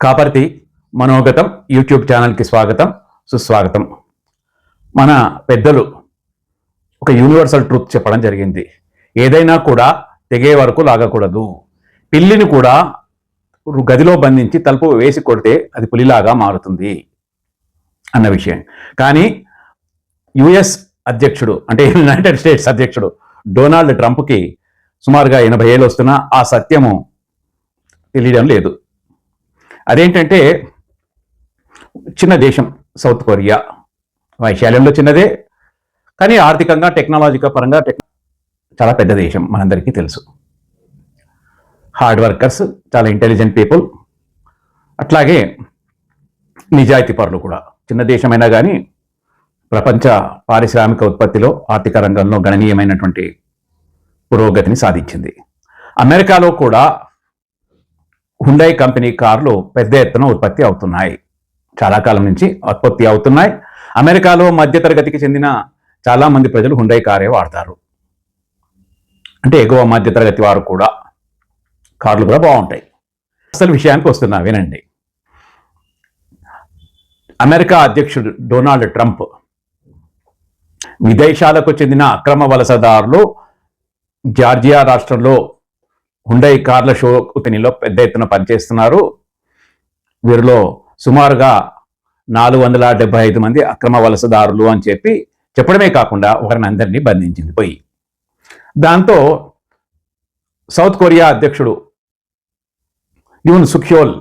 Kaparthi మనోగతం YouTube ఛానల్కి స్వాగతం సుస్వాగతం. మన పెద్దలు ఒక యూనివర్సల్ ట్రూత్ చెప్పడం జరిగింది. ఏదైనా కూడా తెగే వరకు లాగకూడదు. పిల్లిని కూడా గదిలో బంధించి తలుపు వేసి కొడితే అది పులిలాగా మారుతుంది అన్న విషయం. కానీ యుఎస్ అధ్యక్షుడు అంటే యునైటెడ్ స్టేట్స్ అధ్యక్షుడు డొనాల్డ్ ట్రంప్కి సుమారుగా ఎనభై ఏళ్ళు వస్తున్నా ఆ సత్యము తెలియడం లేదు. అదేంటంటే చిన్న దేశం సౌత్ కొరియా. వైశాల్యంలో చిన్నదే కానీ ఆర్థికంగా టెక్నాలజికల్ పరంగా టెక్ చాలా పెద్ద దేశం మనందరికీ తెలుసు. హార్డ్ వర్కర్స్ చాలా ఇంటెలిజెంట్ పీపుల్. అట్లాగే నిజాయితీ పరులు కూడా. చిన్న దేశమైనా కానీ ప్రపంచ పారిశ్రామిక ఉత్పత్తిలో ఆర్థిక రంగంలో గణనీయమైనటువంటి పురోగతిని సాధించింది. అమెరికాలో కూడా హుండై కంపెనీ కార్లు పెద్ద ఎత్తున ఉత్పత్తి అవుతున్నాయి. చాలా కాలం నుంచి ఉత్పత్తి అవుతున్నాయి. అమెరికాలో మధ్యతరగతికి చెందిన చాలామంది ప్రజలు హుండై కారే వాడతారు. అంటే ఎగువ మధ్యతరగతి వారు కూడా కార్లు కూడా బాగుంటాయి. అసలు విషయానికి వస్తున్నా వినండి. అమెరికా అధ్యక్షుడు డొనాల్డ్ ట్రంప్ విదేశాలకు చెందిన అక్రమ వలసదారులు జార్జియా రాష్ట్రంలో హుండై కార్ల షో కంపెనీలో పెద్ద ఎత్తున పనిచేస్తున్నారు. వీరిలో సుమారుగా నాలుగు వందల డెబ్బై ఐదు మంది అక్రమ వలసదారులు అని చెప్పి చెప్పడమే కాకుండా వారిని అందరినీ బంధించింది పోయి. దాంతో సౌత్ కొరియా అధ్యక్షుడు యూన్ సుఖ్యోల్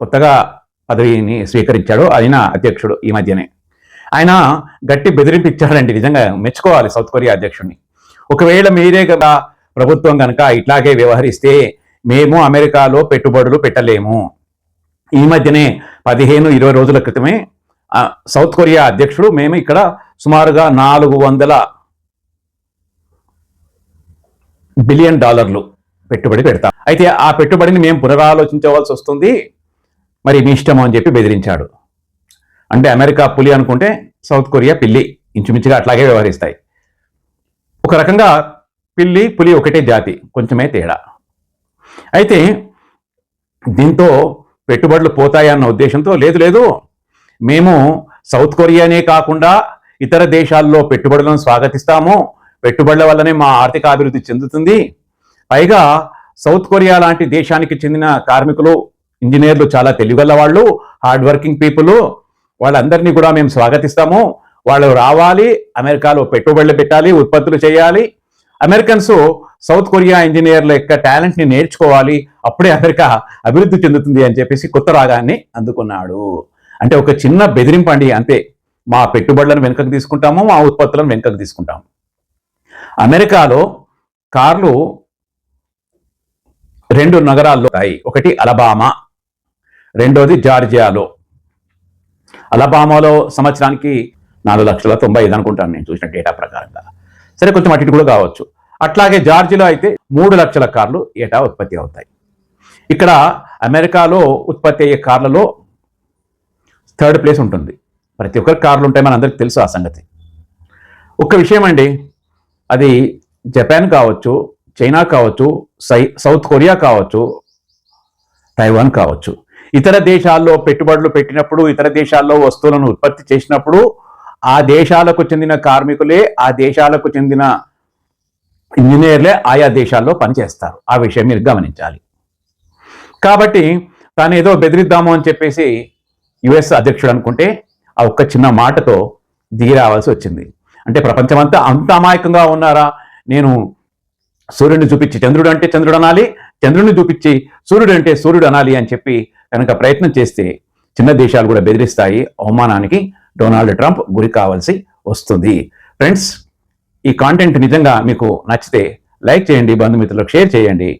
కొత్తగా పదవిని స్వీకరించాడు. ఆయన అధ్యక్షుడు ఈ మధ్యనే. ఆయన గట్టి బెదిరింపు ఇచ్చాడండి. నిజంగా మెచ్చుకోవాలి సౌత్ కొరియా అధ్యక్షుడిని ఒకవేళ మీరే కదా ప్రభుత్వం కనుక ఇట్లాగే వ్యవహరిస్తే మేము అమెరికాలో పెట్టుబడులు పెట్టలేము. ఈ మధ్యనే పదిహేను ఇరవై రోజుల క్రితమే సౌత్ కొరియా అధ్యక్షుడు మేము ఇక్కడ సుమారుగా నాలుగు వందల బిలియన్ డాలర్లు పెట్టుబడి పెడతాం. అయితే ఆ పెట్టుబడిని మేము పునరాలోచించవలసి వస్తుంది. మరి మీ ఇష్టం అని చెప్పి బెదిరించాడు. అంటే అమెరికా పులి అనుకుంటే సౌత్ కొరియా పిల్లి ఇంచుమించుగా అట్లాగే వ్యవహరిస్తాయి. ఒక రకంగా పిల్లి పులి ఒకటే జాతి కొంచెమే తేడా. అయితే దీంతో పెట్టుబడులు పోతాయన్న ఉద్దేశంతో లేదు లేదు. మేము సౌత్ కొరియానే కాకుండా ఇతర దేశాల్లో పెట్టుబడులను స్వాగతిస్తాము. పెట్టుబడుల వల్లనే మా ఆర్థిక అభివృద్ధి చెందుతుంది. పైగా సౌత్ కొరియా లాంటి దేశానికి చెందిన కార్మికులు ఇంజనీర్లు చాలా తెలివిగల వాళ్ళు హార్డ్ వర్కింగ్ పీపుల్. వాళ్ళందరినీ కూడా మేము స్వాగతిస్తాము. వాళ్ళు రావాలి అమెరికాలో పెట్టుబడులు పెట్టాలి ఉత్పత్తులు చేయాలి. అమెరికన్స్ సౌత్ కొరియా ఇంజనీర్ల యొక్క టాలెంట్ని నేర్చుకోవాలి అప్పుడే అమెరికా అభివృద్ధి చెందుతుంది అని చెప్పేసి కొత్త రాగాన్ని అందుకున్నాడు. అంటే ఒక చిన్న బెదిరింపు అండి అంతే. మా పెట్టుబడులను వెనుకకు తీసుకుంటాము మా ఉత్పత్తులను వెనుకకు తీసుకుంటాము. అమెరికాలో కార్లు రెండు నగరాల్లో ఉంటాయి. ఒకటి అలబామా రెండోది జార్జియాలో. అలబామాలో సంవత్సరానికి నాలుగు లక్షల తొంభై ఐదు అనుకుంటాను నేను చూసిన డేటా ప్రకారంగా. సరే కొంచెం అటు ఇటు కూడా కావచ్చు. అట్లాగే జార్జిలో అయితే మూడు లక్షల కార్లు ఏటా ఉత్పత్తి అవుతాయి. ఇక్కడ అమెరికాలో ఉత్పత్తి అయ్యే కార్లలో థర్డ్ ప్లేస్ ఉంటుంది. ప్రతి ఒక్కరి కార్లు ఉంటాయి మనందరికీ తెలుసు ఆ సంగతి. ఒక్క విషయం అండి అది జపాన్ కావచ్చు చైనా కావచ్చు సై సౌత్ కొరియా కావచ్చు తైవాన్ కావచ్చు. ఇతర దేశాల్లో పెట్టుబడులు పెట్టినప్పుడు ఇతర దేశాల్లో వస్తువులను ఉత్పత్తి చేసినప్పుడు ఆ దేశాలకు చెందిన కార్మికులే ఆ దేశాలకు చెందిన ఇంజనీర్లే ఆయా దేశాల్లో పనిచేస్తారు. ఆ విషయం మీరు గమనించాలి. కాబట్టి తాను ఏదో బెదిరిద్దాము అని చెప్పేసి యుఎస్ అధ్యక్షుడు అనుకుంటే ఆ ఒక్క చిన్న మాటతో దిగి రావాల్సి వచ్చింది. అంటే ప్రపంచమంతా అంత అమాయకంగా ఉన్నారా? నేను సూర్యుడిని చూపించి చంద్రుడు అంటే చంద్రుడు అనాలి చంద్రుడిని చూపించి సూర్యుడు అంటే సూర్యుడు అనాలి అని చెప్పి కనుక ప్రయత్నం చేస్తే చిన్న దేశాలు కూడా బెదిరిస్తాయి అవమానానికి డొనాల్డ్ ట్రంప్ గురి కావాల్సి వస్తుంది. ఫ్రెండ్స్ ఈ కాంటెంట్ నిజంగా మీకు నచ్చితే లైక్ చేయండి బంధుమిత్రులకు షేర్ చేయండి.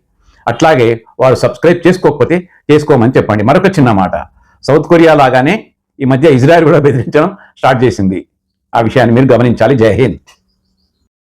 అట్లాగే వారు సబ్స్క్రైబ్ చేసుకోకపోతే చేసుకోమని చెప్పండి. మరొక చిన్న మాట. సౌత్ కొరియా లాగానే ఈ మధ్య ఇజ్రాయెల్ కూడా బెదిరించడం స్టార్ట్ చేసింది. ఆ విషయాన్ని మీరు గమనించాలి. జై హింద్.